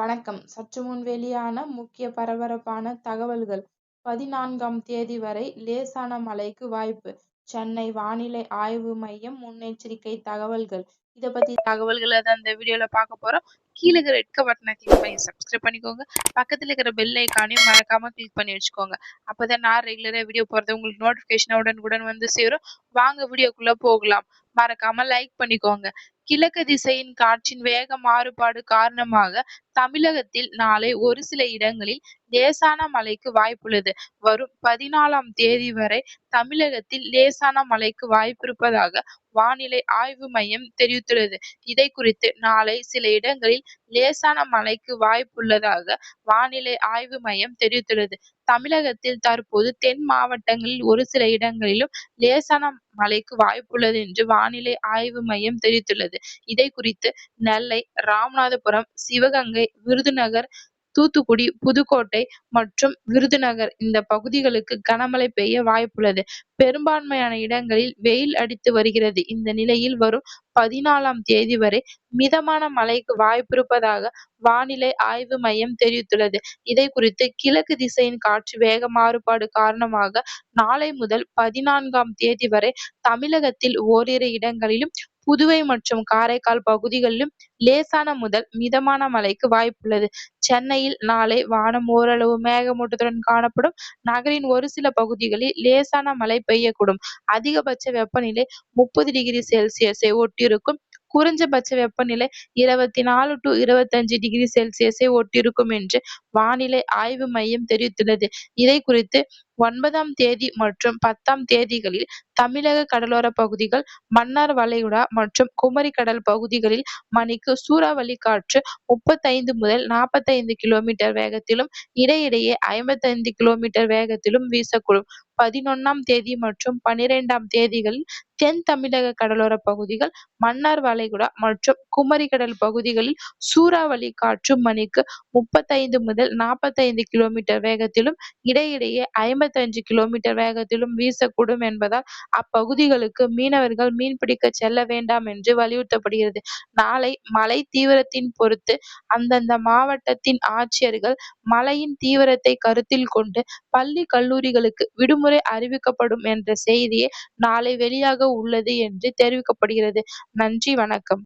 வணக்கம். சற்று முன் வெளியான முக்கிய பரபரப்பான தகவல்கள். பதினான்காம் தேதி வரை லேசான மழைக்கு வாய்ப்பு. சென்னை வானிலை ஆய்வு மையம் முன்னெச்சரிக்கை தகவல்கள். இத பத்தி தகவல்களை தான் இந்த வீடியோல பார்க்க போறோம். கீழே இருக்கிற ரெட் பட்டனை கிளிக் பண்ணி சப்ஸ்கிரைப் பண்ணிக்கோங்க. பக்கத்துல இருக்கிற பெல் ஐக்கானையும் மறக்காம கிளிக் பண்ணி வச்சுக்கோங்க. அப்பதான் நான் ரெகுலரா வீடியோ போறது உங்களுக்கு நோட்டிபிகேஷன் உடனுக்குடன் வந்து சேரும். வாங்க வீடியோக்குள்ள போகலாம். மறக்காம லைக் பண்ணிக்கோங்க. கிழக்கு திசையின் காற்றின் வேக மாறுபாடு காரணமாக தமிழகத்தில் நாளை ஒரு சில இடங்களில் லேசான மழைக்கு வாய்ப்புள்ளது. வரும் பதினாலாம் தேதி வரை தமிழகத்தில் லேசான மழைக்கு வாய்ப்பிருப்பதாக வானிலை ஆய்வு மையம் தெரிவித்துள்ளது. இதை குறித்து நாளை சில இடங்களில் லேசான மழைக்கு வாய்ப்புள்ளதாக வானிலை ஆய்வு மையம் தெரிவித்துள்ளது. தமிழகத்தில் தற்போது தென் மாவட்டங்களில் ஒரு சில இடங்களிலும் லேசான மழைக்கு வாய்ப்புள்ளது என்று வானிலை ஆய்வு மையம் தெரிவித்துள்ளது. இதை குறித்து நெல்லை ராமநாதபுரம் சிவகங்கை விருதுநகர் தூத்துக்குடி புதுக்கோட்டை மற்றும் விருதுநகர். இந்த பகுதிகளுக்கு கனமழை பெய்ய வாய்ப்புள்ளது. பெரும்பான்மையான இடங்களில் வெயில் அடித்து வருகிறது. இந்த நிலையில் வரும் பதினாலாம் தேதி வரை மிதமான மழைக்கு வாய்ப்பிருப்பதாக வானிலை ஆய்வு மையம் தெரிவித்துள்ளது. இதை குறித்து கிழக்கு திசையின் காற்று வேக மாறுபாடு காரணமாக நாளை முதல் பதினான்காம் தேதி வரை தமிழகத்தில் ஓரிரு இடங்களிலும் புதுவை மற்றும் காரைக்கால் பகுதிகளிலும் லேசான முதல் மிதமான மழைக்கு வாய்ப்புள்ளது. சென்னையில் நாளை வானம் ஓரளவு மேகமூட்டத்துடன் காணப்படும். நகரின் ஒரு சில பகுதிகளில் லேசான மழை பெய்யக்கூடும். அதிகபட்ச வெப்பநிலை முப்பது டிகிரி செல்சியஸை ஒட்டியிருக்கும். குறைஞ்சபட்ச வெப்பநிலை இருபத்தி நாலு டு இருபத்தஞ்சு டிகிரி செல்சியஸை ஒட்டிருக்கும் என்று வானிலை ஆய்வு மையம் தெரிவித்துள்ளது. இதை குறித்து ஒன்பதாம் தேதி மற்றும் பத்தாம் தேதிகளில் தமிழக கடலோர பகுதிகள் மன்னார் வளைகுடா மற்றும் குமரி கடல் பகுதிகளில் மணிக்கு சூறாவளி காற்று முப்பத்தைந்து முதல் நாற்பத்தைந்து கிலோமீட்டர் வேகத்திலும் இடையிடையே ஐம்பத்தைந்து கிலோமீட்டர் வேகத்திலும் வீசக்கூடும். பதினொன்னாம் தேதி மற்றும் பனிரெண்டாம் தேதிகளில் தென் தமிழக கடலோர பகுதிகள் மன்னார் வளைகுடா மற்றும் குமரி கடல் பகுதிகளில் சூறாவளி காற்று மணிக்கு முப்பத்தைந்து முதல் நாற்பத்தைந்து கிலோமீட்டர் வேகத்திலும் இடையிடையே ஐம்பத்தஞ்சு கிலோமீட்டர் வேகத்திலும் வீசக்கூடும் என்பதால் அப்பகுதிகளுக்கு மீனவர்கள் மீன்பிடிக்க செல்ல வேண்டாம் என்று வலியுறுத்தப்படுகிறது. நாளை மழை தீவிரத்தின் பொறுத்து அந்தந்த மாவட்டத்தின் ஆட்சியர்கள் மழையின் தீவிரத்தை கருத்தில் கொண்டு பள்ளி கல்லூரிகளுக்கு விடுமுறை அறிவிக்கப்படும் என்ற செய்தியை நாளை வெளியாக உள்ளது என்று தெரிவிக்கப்படுகிறது. நன்றி வணக்கம்.